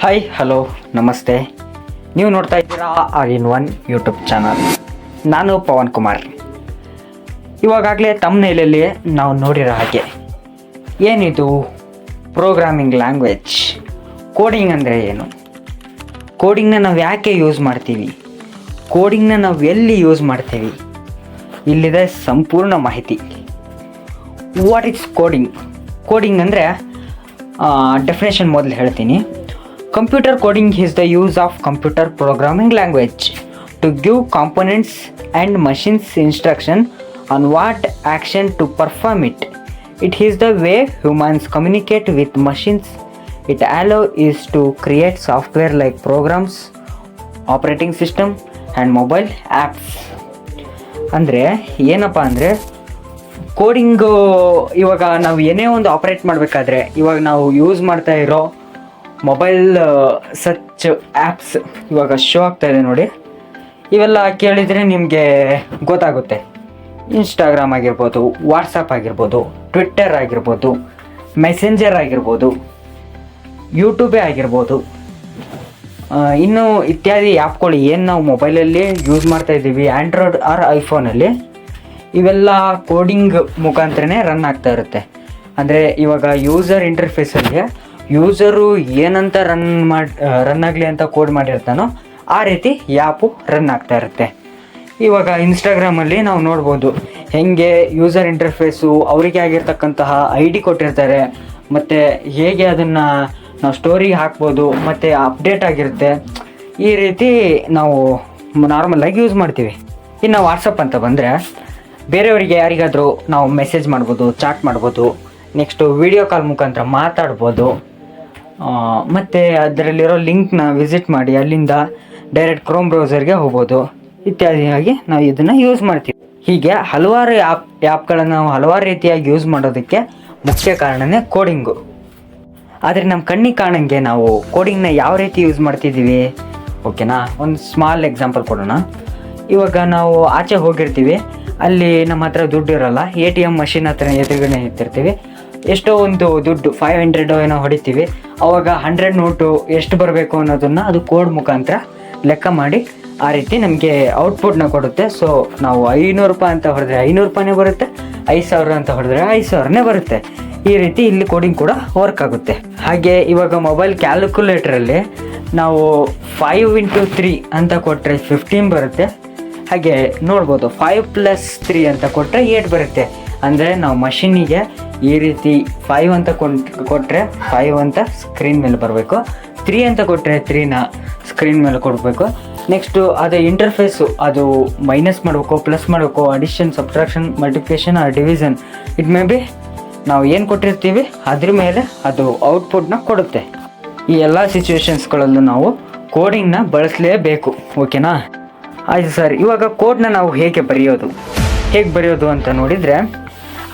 Hi hello ನಮಸ್ತೆ. ನೀವು ನೋಡ್ತಾ ಇದ್ದೀರಾ R in one YouTube channel. ನಾನು ಪವನ್ ಕುಮಾರ್. ಇವಾಗಲೇ ತಮ್ಮನೇಲಲ್ಲಿ ನಾವು ನೋಡಿರೋ ಹಾಗೆ, ಏನಿದು? ಪ್ರೋಗ್ರಾಮಿಂಗ್ ಲ್ಯಾಂಗ್ವೇಜ್ ಕೋಡಿಂಗ್ ಅಂದರೆ ಏನು? ಕೋಡಿಂಗ್ನ ನಾವು ಯಾಕೆ ಯೂಸ್ ಮಾಡ್ತೀವಿ? ಕೋಡಿಂಗ್ನ ನಾವು ಎಲ್ಲಿ ಯೂಸ್ ಮಾಡ್ತೀವಿ? ಇಲ್ಲಿದೆ ಸಂಪೂರ್ಣ ಮಾಹಿತಿ. ವಾಟ್ ಇಸ್ ಕೋಡಿಂಗ್ ಕೋಡಿಂಗ್ ಅಂದರೆ ಡೆಫಿನೇಷನ್ ಮೊದಲು ಹೇಳ್ತೀನಿ. Computer coding is the use of computer programming language to give components and machines instruction on what action to perform it it is the way humans communicate with machines it allow is to create software like programs operating system and mobile apps ಅಂದರೆ ಏನಪ್ಪ ಅಂದರೆ coding ಇವಾಗ ನಾವು ಏನೇ ಒಂದು operate ಮಾಡಬೇಕಾದ್ರೆ, ಇವಾಗ ನಾವು ಯೂಸ್ ಮಾಡ್ತಾ ಇರೋ ಮೊಬೈಲ್ ಸಚ್ ಆ್ಯಪ್ಸ್ ಇವಾಗ ಶೋ ಆಗ್ತಾ ಇದೆ ನೋಡಿ. ಇವೆಲ್ಲ ಕೇಳಿದರೆ ನಿಮಗೆ ಗೊತ್ತಾಗುತ್ತೆ. ಇನ್ಸ್ಟಾಗ್ರಾಮ್ ಆಗಿರ್ಬೋದು ವಾಟ್ಸಪ್ ಆಗಿರ್ಬೋದು ಟ್ವಿಟ್ಟರ್ ಆಗಿರ್ಬೋದು ಮೆಸೆಂಜರ್ ಆಗಿರ್ಬೋದು ಯೂಟ್ಯೂಬೇ ಆಗಿರ್ಬೋದು. ಇನ್ನು ಇತ್ಯಾದಿ ಆ್ಯಪ್ಗಳು ಏನು ನಾವು ಮೊಬೈಲಲ್ಲಿ ಯೂಸ್ ಮಾಡ್ತಾ ಇದ್ದೀವಿ ಆ್ಯಂಡ್ರಾಯ್ಡ್ ಆರ್ ಐಫೋನಲ್ಲಿ ಇವೆಲ್ಲ ಕೋಡಿಂಗ್ ಮುಖಾಂತರನೇ ರನ್ ಆಗ್ತಾ ಇರುತ್ತೆ. ಅಂದರೆ ಇವಾಗ ಯೂಸರ್ ಇಂಟರ್ಫೇಸಲ್ಲಿ ಯೂಸರು ಏನಂತ ರನ್ ಮಾಡಿ ರನ್ ಆಗಲಿ ಅಂತ ಕೋಡ್ ಮಾಡಿರ್ತಾನೋ ಆ ರೀತಿ ಆ್ಯಪು ರನ್ ಆಗ್ತಾ ಇರುತ್ತೆ. ಇವಾಗ ಇನ್ಸ್ಟಾಗ್ರಾಮಲ್ಲಿ ನಾವು ನೋಡ್ಬೋದು ಹೆಂಗೆ ಯೂಸರ್ ಇಂಟರ್ಫೇಸು ಅವರಿಗೆ ಆಗಿರ್ತಕ್ಕಂತಹ ಐ ಡಿ ಕೊಟ್ಟಿರ್ತಾರೆ, ಮತ್ತು ಹೇಗೆ ಅದನ್ನು ನಾವು ಸ್ಟೋರಿಗೆ ಹಾಕ್ಬೋದು, ಮತ್ತು ಅಪ್ಡೇಟ್ ಆಗಿರುತ್ತೆ. ಈ ರೀತಿ ನಾವು ನಾರ್ಮಲಾಗಿ ಯೂಸ್ ಮಾಡ್ತೀವಿ. ಇನ್ನು ವಾಟ್ಸಪ್ ಅಂತ ಬಂದರೆ ಬೇರೆಯವರಿಗೆ ಯಾರಿಗಾದರೂ ನಾವು ಮೆಸೇಜ್ ಮಾಡ್ಬೋದು ಚಾಟ್ ಮಾಡ್ಬೋದು ನೆಕ್ಸ್ಟು ವಿಡಿಯೋ ಕಾಲ್ ಮುಖಾಂತರ ಮಾತಾಡ್ಬೋದು. ಮತ್ತೆ ಅದರಲ್ಲಿರೋ ಲಿಂಕ್ನ ವಿಸಿಟ್ ಮಾಡಿ, ಅಲ್ಲಿಂದ ಡೈರೆಕ್ಟ್ ಕ್ರೋಮ್ ಬ್ರೌಸರ್ಗೆ ಹೋಗ್ಬೋದು. ಇತ್ಯಾದಿಯಾಗಿ ನಾವು ಇದನ್ನು ಯೂಸ್ ಮಾಡ್ತೀವಿ. ಹೀಗೆ ಹಲವಾರು ಆ್ಯಪ್ ಆ್ಯಪ್ಗಳನ್ನು ನಾವು ಹಲವಾರು ರೀತಿಯಾಗಿ ಯೂಸ್ ಮಾಡೋದಕ್ಕೆ ಮುಖ್ಯ ಕಾರಣವೇ ಕೋಡಿಂಗು ಆದರೆ ನಮ್ಮ ಕಣ್ಣಿಗೆ ಕಾಣಂಗೆ ನಾವು ಕೋಡಿಂಗ್ನ ಯಾವ ರೀತಿ ಯೂಸ್ ಮಾಡ್ತಿದ್ದೀವಿ? ಓಕೆನಾ ಒಂದು ಸ್ಮಾಲ್ ಎಕ್ಸಾಂಪಲ್ ಕೊಡೋಣ. ಇವಾಗ ನಾವು ಆಚೆ ಹೋಗಿರ್ತೀವಿ. ಅಲ್ಲಿ ನಮ್ಮ ಹತ್ರ ದುಡ್ಡು ಇರೋಲ್ಲ. ಎ ಟಿ ಎಂ ಮಷಿನ್ ಹತ್ರ ಎದುರುಗಡೆ ಇರ್ತಿರ್ತೀವಿ ಎಷ್ಟೋ ಒಂದು ದುಡ್ಡು ಫೈವ್ ಹಂಡ್ರೆಡ್ ಏನೋ ಹೊಡಿತೀವಿ. ಅವಾಗ ಹಂಡ್ರೆಡ್ ನೋಟು ಎಷ್ಟು ಬರಬೇಕು ಅನ್ನೋದನ್ನು ಅದು ಕೋಡ್ ಮುಖಾಂತರ ಲೆಕ್ಕ ಮಾಡಿ ಆ ರೀತಿ ನಮಗೆ ಔಟ್ಪುಟ್ನ ಕೊಡುತ್ತೆ. ಸೊ ನಾವು ಐನೂರು ರೂಪಾಯಿ ಅಂತ ಹೊಡೆದ್ರೆ ಐನೂರು ರೂಪಾಯಿನೇ ಬರುತ್ತೆ, ಐದು ಸಾವಿರ ಅಂತ ಹೊಡೆದ್ರೆ ಐದು ಸಾವಿರನೇ ಬರುತ್ತೆ. ಈ ರೀತಿ ಇಲ್ಲಿ ಕೋಡಿಂಗ್ ಕೂಡ ವರ್ಕ್ ಆಗುತ್ತೆ. ಹಾಗೆ ಇವಾಗ ಮೊಬೈಲ್ ಕ್ಯಾಲ್ಕುಲೇಟ್ರಲ್ಲಿ ನಾವು ಫೈವ್ ಇಂಟು ತ್ರೀ ಅಂತ ಕೊಟ್ಟರೆ ಫಿಫ್ಟೀನ್ ಬರುತ್ತೆ. ಹಾಗೆ ನೋಡ್ಬೋದು ಫೈವ್ ಪ್ಲಸ್ ತ್ರೀ ಅಂತ ಕೊಟ್ಟರೆ ಏಟ್ ಬರುತ್ತೆ. ಅಂದರೆ ನಾವು ಮಷಿನಿಗೆ ಈ ರೀತಿ ಫೈವ್ ಅಂತ ಕೊಟ್ಟರೆ ಫೈವ್ ಅಂತ ಸ್ಕ್ರೀನ್ ಮೇಲೆ ಬರಬೇಕು. ತ್ರೀ ಅಂತ ಕೊಟ್ಟರೆ ತ್ರೀನ ಸ್ಕ್ರೀನ್ ಮೇಲೆ ಕೊಡಬೇಕು. ನೆಕ್ಸ್ಟು ಅದು ಇಂಟರ್ಫೇಸು ಅದು ಮೈನಸ್ ಮಾಡಬೇಕು ಪ್ಲಸ್ ಮಾಡಬೇಕು addition subtraction multiplication or division it may be ನಾವು ಏನು ಕೊಟ್ಟಿರ್ತೀವಿ, ಅದ್ರ ಮೇಲೆ ಅದು ಔಟ್ಪುಟ್ನ ಕೊಡುತ್ತೆ. ಈ ಎಲ್ಲ ಸಿಚುವೇಶನ್ಸ್ಗಳಲ್ಲೂ ನಾವು ಕೋಡಿಂಗ್ನ ಬಳಸಲೇಬೇಕು ಓಕೆನಾ ಆಯಿತು ಸರ್ ಇವಾಗ ಕೋಡ್ನ ನಾವು ಹೇಗೆ ಬರೆಯೋದು? ಹೇಗೆ ಬರೆಯೋದು ಅಂತ ನೋಡಿದರೆ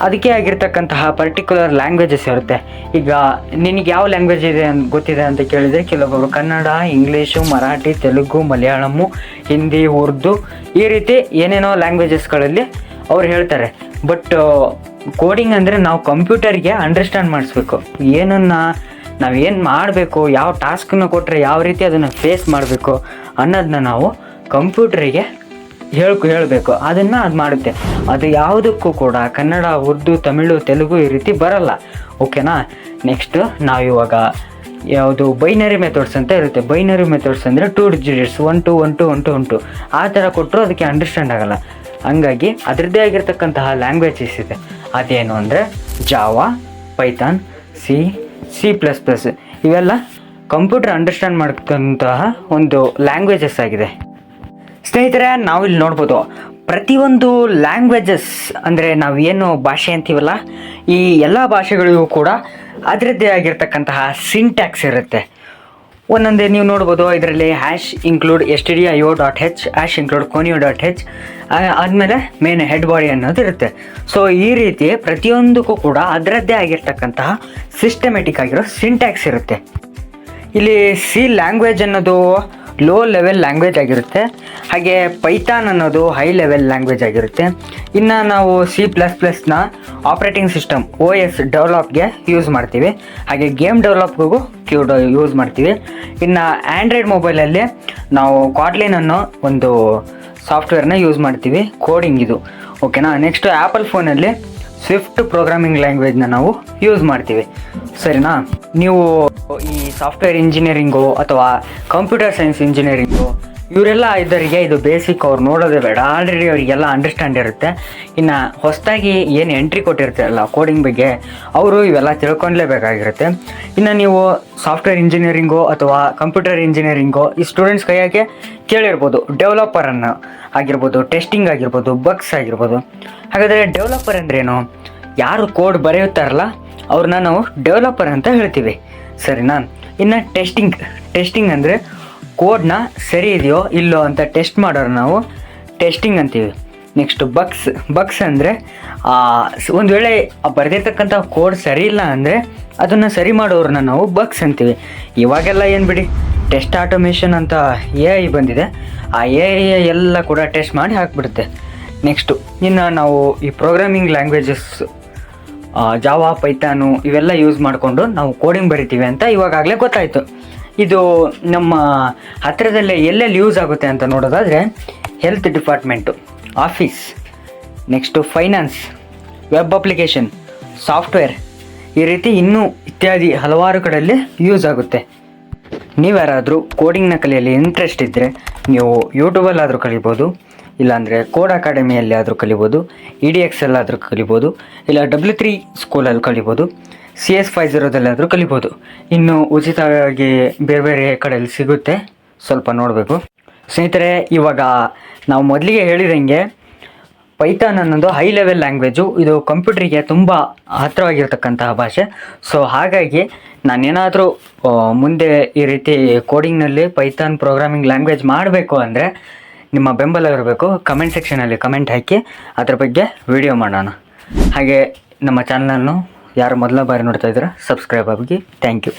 ಅದಕ್ಕೆ ಆಗಿರ್ತಕ್ಕಂತಹ ಪರ್ಟಿಕ್ಯುಲರ್ ಲ್ಯಾಂಗ್ವೇಜಸ್ ಇರುತ್ತೆ. ಈಗ ನಿನಗೆ ಯಾವ ಲ್ಯಾಂಗ್ವೇಜ್ ಇದೆ ಅಂತ ಗೊತ್ತಿದೆ ಅಂತ ಕೇಳಿದರೆ ಕೆಲವೊಬ್ಬರು ಕನ್ನಡ, ಇಂಗ್ಲೀಷು, ಮರಾಠಿ, ತೆಲುಗು, ಮಲಯಾಳಮು, ಹಿಂದಿ, ಉರ್ದು ಈ ರೀತಿ ಏನೇನೋ ಲ್ಯಾಂಗ್ವೇಜಸ್ಗಳಲ್ಲಿ ಅವ್ರು ಹೇಳ್ತಾರೆ. ಬಟ್ ಕೋಡಿಂಗ್ ಅಂದರೆ ನಾವು ಕಂಪ್ಯೂಟರ್ಗೆ ಅಂಡರ್ಸ್ಟ್ಯಾಂಡ್ ಮಾಡಿಸ್ಬೇಕು. ಏನನ್ನ ಏನು ಮಾಡಬೇಕು, ಯಾವ ಟಾಸ್ಕನ್ನು ಕೊಟ್ಟರೆ ಯಾವ ರೀತಿ ಅದನ್ನು ಫೇಸ್ ಮಾಡಬೇಕು ಅನ್ನೋದನ್ನ ನಾವು ಕಂಪ್ಯೂಟರಿಗೆ ಹೇಳ್ಕೊ ಹೇಳಬೇಕು. ಅದನ್ನು ಅದು ಮಾಡುತ್ತೆ. ಅದು ಯಾವುದಕ್ಕೂ ಕೂಡ ಕನ್ನಡ, ಉರ್ದು, ತಮಿಳು, ತೆಲುಗು ಈ ರೀತಿ ಬರಲ್ಲ. ಓಕೆನಾ? ನೆಕ್ಸ್ಟ್ ಇವಾಗ ಯಾವುದು ಬೈನರಿ ಮೆಥಡ್ಸ್ ಅಂತ ಇರುತ್ತೆ. ಬೈನರಿ ಮೆಥಡ್ಸ್ ಅಂದರೆ two digits one two one two one two one two ಆ ಥರ ಕೊಟ್ಟರು ಅದಕ್ಕೆ ಅಂಡರ್ಸ್ಟ್ಯಾಂಡ್ ಆಗಲ್ಲ. ಹಂಗಾಗಿ ಅದರದ್ದೇ ಆಗಿರ್ತಕ್ಕಂತಹ ಲ್ಯಾಂಗ್ವೇಜಸ್ ಇದೆ. ಅದೇನು ಅಂದರೆ Java Python C C plus plus ಇವೆಲ್ಲ ಕಂಪ್ಯೂಟರ್ ಅಂಡರ್ಸ್ಟ್ಯಾಂಡ್ ಮಾಡ್ತಕ್ಕಂತಹ ಒಂದು ಲ್ಯಾಂಗ್ವೇಜಸ್ ಆಗಿದೆ. ಸ್ನೇಹಿತರೆ, ನಾವು ಇಲ್ಲಿ ನೋಡ್ಬೋದು, ಪ್ರತಿಯೊಂದು ಲ್ಯಾಂಗ್ವೇಜಸ್ ಅಂದರೆ ನಾವು ಏನು ಭಾಷೆ ಅಂತೀವಲ್ಲ, ಈ ಎಲ್ಲ ಭಾಷೆಗಳಿಗೂ ಕೂಡ ಅದರದ್ದೇ ಆಗಿರ್ತಕ್ಕಂತಹ ಸಿಂಟ್ಯಾಕ್ಸ್ ಇರುತ್ತೆ. ಒಂದೊಂದೇ ನೀವು ನೋಡ್ಬೋದು, ಇದರಲ್ಲಿ hash include S T D I O dot H hash include conio dot H ಆದಮೇಲೆ ಮೇನ್ ಹೆಡ್ ಬಾಡಿ ಅನ್ನೋದು ಇರುತ್ತೆ. ಸೊ ಈ ರೀತಿ ಪ್ರತಿಯೊಂದಕ್ಕೂ ಕೂಡ ಅದರದ್ದೇ ಆಗಿರ್ತಕ್ಕಂತಹ ಸಿಸ್ಟಮೆಟಿಕ್ ಆಗಿರೋ ಸಿಂಟ್ಯಾಕ್ಸ್ ಇರುತ್ತೆ. ಇಲ್ಲಿ ಸಿ ಲ್ಯಾಂಗ್ವೇಜ್ ಅನ್ನೋದು ಲೋ ಲೆವೆಲ್ ಲ್ಯಾಂಗ್ವೇಜ್ ಆಗಿರುತ್ತೆ. ಹಾಗೆ ಪೈಥಾನ್ ಅನ್ನೋದು ಹೈ ಲೆವೆಲ್ ಲ್ಯಾಂಗ್ವೇಜ್ ಆಗಿರುತ್ತೆ. ಇನ್ನು ನಾವು ಸಿ ಪ್ಲಸ್ ಪ್ಲಸ್ನ ಆಪ್ರೇಟಿಂಗ್ ಸಿಸ್ಟಮ್ ಓ ಎಸ್ ಡೆವಲಪ್ಗೆ ಯೂಸ್ ಮಾಡ್ತೀವಿ. ಹಾಗೆ ಗೇಮ್ ಡೆವಲಪ್ಗೂ ಕ್ಯೂ ಯೂಸ್ ಮಾಡ್ತೀವಿ. ಇನ್ನು ಆ್ಯಂಡ್ರಾಯ್ಡ್ ಮೊಬೈಲಲ್ಲಿ ನಾವು ಕ್ವಾಟ್ಲಿನ್ ಅನ್ನೋ ಒಂದು ಸಾಫ್ಟ್ವೇರ್ನ ಯೂಸ್ ಮಾಡ್ತೀವಿ. ಕೋಡಿಂಗ್ ಇದು. ಓಕೆನಾ ನೆಕ್ಸ್ಟ್ ಆ್ಯಪಲ್ ಫೋನಲ್ಲಿ ಸ್ವಿಫ್ಟ್ ಪ್ರೋಗ್ರಾಮಿಂಗ್ ಲ್ಯಾಂಗ್ವೇಜ್ನ ನಾವು ಯೂಸ್ ಮಾಡ್ತೀವಿ. ಸರಿನಾ? ನೀವು ಈ ಸಾಫ್ಟ್ವೇರ್ ಇಂಜಿನಿಯರಿಂಗು ಅಥವಾ ಕಂಪ್ಯೂಟರ್ ಸೈನ್ಸ್ ಇಂಜಿನಿಯರಿಂಗು ಇವರೆಲ್ಲ ಇದ್ದವರಿಗೆ ಇದು ಬೇಸಿಕ್ ಅವ್ರು ನೋಡೋದೇ ಬೇಡ. ಆಲ್ರೆಡಿ ಅವರಿಗೆಲ್ಲ ಅಂಡರ್ಸ್ಟ್ಯಾಂಡ್ ಇರುತ್ತೆ. ಇನ್ನು ಹೊಸದಾಗಿ ಏನು ಎಂಟ್ರಿ ಕೊಟ್ಟಿರ್ತಾರಲ್ಲ ಕೋಡಿಂಗ್ ಬಗ್ಗೆ, ಅವರು ಇವೆಲ್ಲ ತಿಳ್ಕೊಳ್ಲೇಬೇಕಾಗಿರುತ್ತೆ ಇನ್ನು ನೀವು ಸಾಫ್ಟ್ವೇರ್ ಇಂಜಿನಿಯರಿಂಗು ಅಥವಾ ಕಂಪ್ಯೂಟರ್ ಇಂಜಿನಿಯರಿಂಗು ಈ ಸ್ಟೂಡೆಂಟ್ಸ್ ಕೈಯಾಗೆ ಕೇಳಿರ್ಬೋದು. ಡೆವಲಪರನ್ನು ಆಗಿರ್ಬೋದು ಟೆಸ್ಟಿಂಗ್ ಆಗಿರ್ಬೋದು ಬಗ್ಸ್ ಆಗಿರ್ಬೋದು. ಹಾಗಾದರೆ ಡೆವಲಪರ್ ಅಂದ್ರೇನು? ಯಾರು ಕೋಡ್ ಬರೆಯುತ್ತಾರಲ್ಲ, ಅವ್ರನ್ನ ನಾವು ಡೆವಲಪರ್ ಅಂತ ಹೇಳ್ತೀವಿ. ಸರಿನಾ? ಇನ್ನು ಟೆಸ್ಟಿಂಗ್ ಟೆಸ್ಟಿಂಗ್ ಅಂದರೆ ಕೋಡ್ನ ಸರಿ ಇದೆಯೋ ಇಲ್ಲೋ ಅಂತ ಟೆಸ್ಟ್ ಮಾಡೋರು ನಾವು. ಟೆಸ್ಟಿಂಗ್ ಅಂತೀವಿ. ನೆಕ್ಸ್ಟ್ ಬಗ್ಸ್ ಬಗ್ಸ್ ಅಂದರೆ ಒಂದು ವೇಳೆ ಬರೆದಿರ್ತಕ್ಕಂಥ ಕೋಡ್ ಸರಿ ಇಲ್ಲ ಅಂದರೆ ಅದನ್ನು ಸರಿ ಮಾಡೋರನ್ನ ನಾವು ಬಗ್ಸ್ ಅಂತೀವಿ. ಇವಾಗೆಲ್ಲ ಏನು ಬಿಡಿ ಟೆಸ್ಟ್ ಆಟೋಮೇಷನ್ ಅಂತ ಎ ಐ ಬಂದಿದೆ. ಆ ಎ ಐ ಎಲ್ಲ ಕೂಡ ಟೆಸ್ಟ್ ಮಾಡಿ ಹಾಕ್ಬಿಡುತ್ತೆ. ನೆಕ್ಸ್ಟು ಇನ್ನು ನಾವು ಈ ಪ್ರೋಗ್ರಾಮಿಂಗ್ ಲ್ಯಾಂಗ್ವೇಜಸ್ ಜಾವಾ ಪೈತಾನು ಇವೆಲ್ಲ ಯೂಸ್ ಮಾಡಿಕೊಂಡು ನಾವು ಕೋಡಿಂಗ್ ಬರಿತೀವಿ ಅಂತ ಇವಾಗಲೇ ಗೊತ್ತಾಯಿತು. ಇದು ನಮ್ಮ ಹತ್ತಿರದಲ್ಲೇ ಎಲ್ಲೆಲ್ಲಿ ಯೂಸ್ ಆಗುತ್ತೆ ಅಂತ ನೋಡೋದಾದರೆ health department office next finance web application software ಈ ರೀತಿ ಇನ್ನೂ ಇತ್ಯಾದಿ ಹಲವಾರು ಕಡೆಯಲ್ಲಿ ಯೂಸ್ ಆಗುತ್ತೆ. ನೀವ್ಯಾರಾದರೂ ಕೋಡಿಂಗ್ನ ಕಲಿಯಲ್ಲಿ ಇಂಟ್ರೆಸ್ಟ್ ಇದ್ದರೆ ನೀವು ಯೂಟ್ಯೂಬಲ್ಲಾದರೂ ಕಲಿಬೋದು, ಇಲ್ಲಾಂದರೆ ಕೋಡ್ ಅಕಾಡೆಮಿಯಲ್ಲಿ ಆದರೂ ಕಲಿಬೋದು ಇ ಡಿ ಎಕ್ಸಲ್ಲಾದರೂ ಕಲಿಬೋದು, ಇಲ್ಲ ಡಬ್ಲ್ಯೂ ತ್ರೀ ಸ್ಕೂಲಲ್ಲಿ ಕಲಿಬೋದು. ಸಿ ಎಸ್ ಜೀರೋದಲ್ಲಾದರೂ ಕಲಿಬೋದು. ಇನ್ನು ಉಚಿತವಾಗಿ ಬೇರೆ ಬೇರೆ ಕಡೆಯಲ್ಲಿ ಸಿಗುತ್ತೆ. ಸ್ವಲ್ಪ ನೋಡಬೇಕು. ಸ್ನೇಹಿತರೆ, ಇವಾಗ ನಾವು ಮೊದಲಿಗೆ ಹೇಳಿದಂಗೆ ಪೈಥಾನ್ ಅನ್ನೋದು ಹೈ ಲೆವೆಲ್ ಲ್ಯಾಂಗ್ವೇಜು. ಇದು ಕಂಪ್ಯೂಟ್ರಿಗೆ ತುಂಬ ಹತ್ತಿರವಾಗಿರ್ತಕ್ಕಂತಹ ಭಾಷೆ. ಸೊ, ಹಾಗಾಗಿ ನಾನೇನಾದರೂ ಮುಂದೆ ಈ ರೀತಿ ಕೋಡಿಂಗ್ನಲ್ಲಿ ಪೈಥಾನ್ ಪ್ರೋಗ್ರಾಮಿಂಗ್ ಲ್ಯಾಂಗ್ವೇಜ್ ಮಾಡಬೇಕು ಅಂದರೆ ನಿಮ್ಮ ಬೆಂಬಲ ಇರಬೇಕು. ಕಮೆಂಟ್ ಸೆಕ್ಷನಲ್ಲಿ ಕಮೆಂಟ್ ಹಾಕಿ. ಅದ್ರ ಬಗ್ಗೆ ವಿಡಿಯೋ ಮಾಡೋಣ. ಹಾಗೆ ನಮ್ಮ ಚಾನಲನ್ನು ಯಾರು ಮೊದಲ ಬಾರಿ ನೋಡ್ತಾ ಇದ್ದೀರಾ ಸಬ್ಸ್ಕ್ರೈಬ್ ಆಗಿ. Thank you